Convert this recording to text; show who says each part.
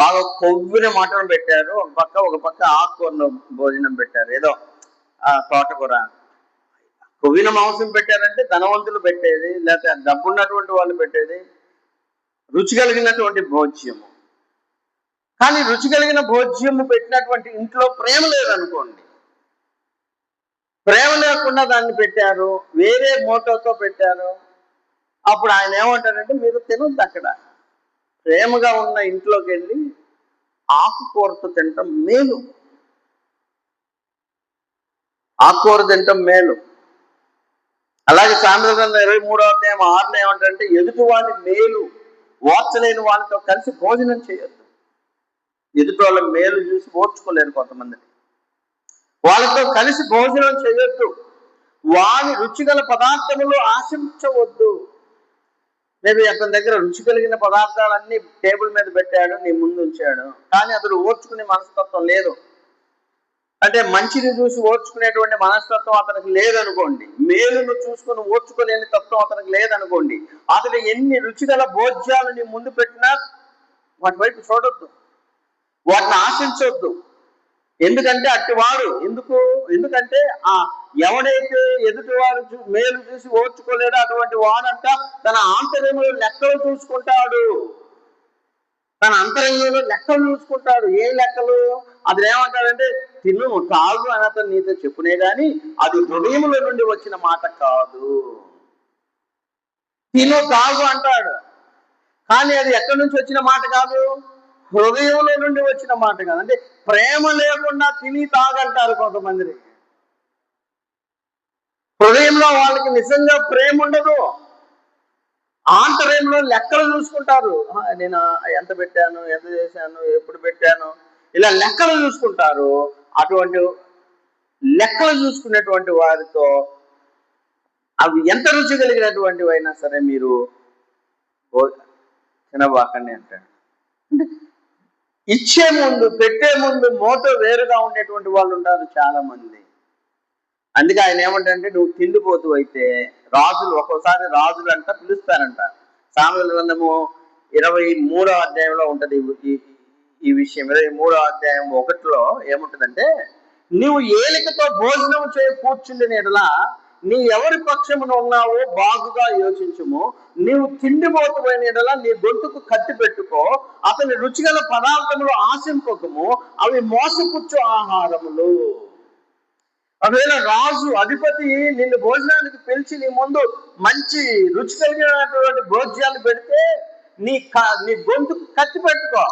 Speaker 1: బాగా కొవ్విన మటన్ పెట్టారు. ఒక పక్క ఒక పక్క ఆకుకూరలో భోజనం పెట్టారు. ఏదో ఆ తోటకూర. కొవ్విన మాంసం పెట్టారంటే ధనవంతులు పెట్టేది లేకపోతే డబ్బున్నటువంటి వాళ్ళు పెట్టేది రుచి కలిగినటువంటి భోజ్యము. కానీ రుచి కలిగిన భోజ్యము పెట్టినటువంటి ఇంట్లో ప్రేమ లేదనుకోండి. ప్రేమ లేకుండా దాన్ని పెట్టారు వేరే మోటోతో పెట్టారు. అప్పుడు ఆయన ఏమంటారంటే మీరు తినొద్దు అక్కడ. ప్రేమగా ఉన్న ఇంట్లోకి వెళ్ళి ఆకుకూరతో తినటం మేలు. ఆకుకూర తినటం మేలు. అలాగే సామెత ఇరవై మూడో అధ్యాయం ఆరులో ఏమంటే ఎదుటి వాని మేలు ఓర్చలేని వాళ్ళతో కలిసి భోజనం చేయొద్దు. ఎదుటి వాళ్ళ మేలు చూసి ఓర్చుకోలేరు కొంతమందిని. వాళ్ళతో కలిసి భోజనం చేయొద్దు. వాని రుచిగల పదార్థములు ఆశించవద్దు. మేబీ అతని దగ్గర రుచి కలిగిన పదార్థాలన్నీ టేబుల్ మీద పెట్టాడు నీ ముందు ఉంచాడు. కానీ అతడు ఓర్చుకునే మనస్తత్వం లేదు. అంటే మంచిని చూసి ఓర్చుకునేటువంటి మనస్తత్వం అతనికి లేదనుకోండి. మేలును చూసుకుని ఓర్చుకోలేని తత్వం అతనికి లేదనుకోండి. అతడు ఎన్ని రుచిగల భోజ్యాలు నీ ముందు పెట్టినా వాటి వైపు చూడొద్దు. వాటిని ఆశించొద్దు. ఎందుకంటే అట్టివాడు ఎందుకు? ఎందుకంటే ఆ ఎవడైతే ఎదుటివాడు మేలు చూసి ఓర్చుకోలేడో అటువంటి వాడంట తన ఆంతర్యంలో లెక్కలు చూసుకుంటాడు. తన అంతరంగంలో లెక్కలు చూసుకుంటాడు. ఏ లెక్కలు? అది ఏమంటాడంటే తిను తాగు అని అతను నీతో చెప్పునే గాని అది హృదయముల నుండి వచ్చిన మాట కాదు. తిను తాగు అంటాడు. కానీ అది ఎక్కడి నుంచి వచ్చిన మాట కాదు? హృదయంలో నుండి వచ్చిన మాట కాదు. అంటే ప్రేమ లేకుండా తిని తాగంటారు కొంతమంది. హృదయంలో వాళ్ళకి నిజంగా ప్రేమ ఉండదు. ఆంతర్యంలో లెక్కలు చూసుకుంటారు. నేను ఎంత పెట్టాను ఎంత చేశాను ఎప్పుడు పెట్టాను? ఇలా లెక్కలు చూసుకుంటారు. అటువంటి లెక్కలు చూసుకునేటువంటి వారితో అవి ఎంత రుచి కలిగినటువంటివైనా సరే మీరు తినబాకండి అంటాడు. అంటే ఇచ్చే ముందు పెట్టే ముందు మోటో వేరుగా ఉండేటువంటి వాళ్ళు ఉంటారు చాలా మంది అందుకే ఆయన ఏమంటే నువ్వు తిండిపోతూ అయితే రాజులు ఒక్కోసారి రాజులు అంట పిలుస్తారంట. సామెతల గ్రంథము ఇరవై మూడో అధ్యాయంలో ఉంటది ఈ విషయం. ఇరవై మూడో అధ్యాయం ఒకటిలో ఏముంటదంటే నువ్వు ఏలికతో భోజనం చేయ కూర్చుండిన ఎడలా నీ ఎవరి పక్షమున ఉన్నావో బాగుగా యోచించుము. నీవు తిండిపోతుపోయిన ఎడలా నీ గొంతుకు కత్తి పెట్టుకో. అతని రుచిగల పదార్థములు ఆశింపకము అవి మోసపుచ్చు ఆహారములు. ఒకవేళ రాజు అధిపతి నిన్ను భోజనానికి పిలిచి నీ ముందు మంచి రుచి కలిగినటువంటి భోజ్యాలు పెడితే నీ నీ గొంతుకు కత్తి పెట్టుకో.